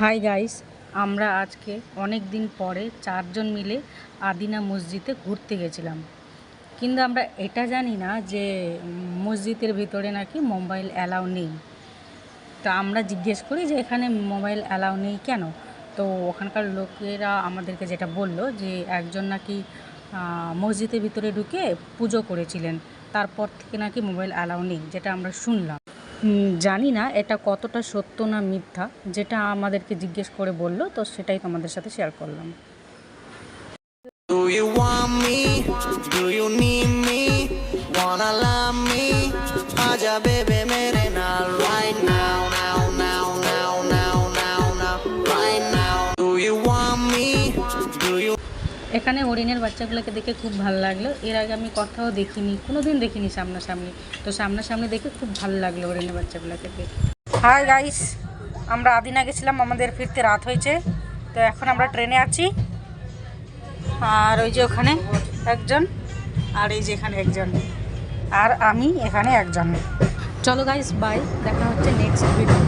Hi guys আমরা আজকে অনেক দিন পরে চারজন মিলে আদিনা মসজিদে ঘুরতে গেছিলাম। কিন্তু আমরা এটা জানি না যে মসজিদের ভিতরে নাকি মোবাইল অ্যালাউ নেই। তো আমরা জিজ্ঞেস করি যে এখানে মোবাইল অ্যালাউ নেই কেন? তো ওখানকার লোকেরা আমাদেরকে যেটা বলল যে একজন নাকি মসজিদের ভিতরে ঢুকে পুজো করেছিলেন, তারপর থেকে নাকি মোবাইল অ্যালাউ নেই, যেটা আমরা শুনলাম। জানি না এটা কতটা সত্য না মিথ্যা, যেটা আমাদেরকে জিজ্ঞেস করে বলল, তো সেটাই তোমাদের সাথে শেয়ার করলাম? Wanna love me? Aja, baby, mere naal এখানে হরিণের বাচ্চাগুলোকে দেখে খুব ভালো লাগল। এর আগে আমি কোথাও দেখিনি কোনো দিন দেখিনি সামনাসামনি। তো সামনাসামনি দেখে খুব ভালো লাগল হরিণের বাচ্চাগুলোকে দেখে। হাই গাইস আমরা আদিনা গেছিলাম আমাদের ফিরতে রাত হয়েছে। তো এখন আমরা ট্রেনে আছি। আর ওই যে ওখানে একজন আর এই যে এখানে একজন আর আমি এখানে একজন। চলো গাইস বাই দেখা হচ্ছে নেক্সট ভিডিও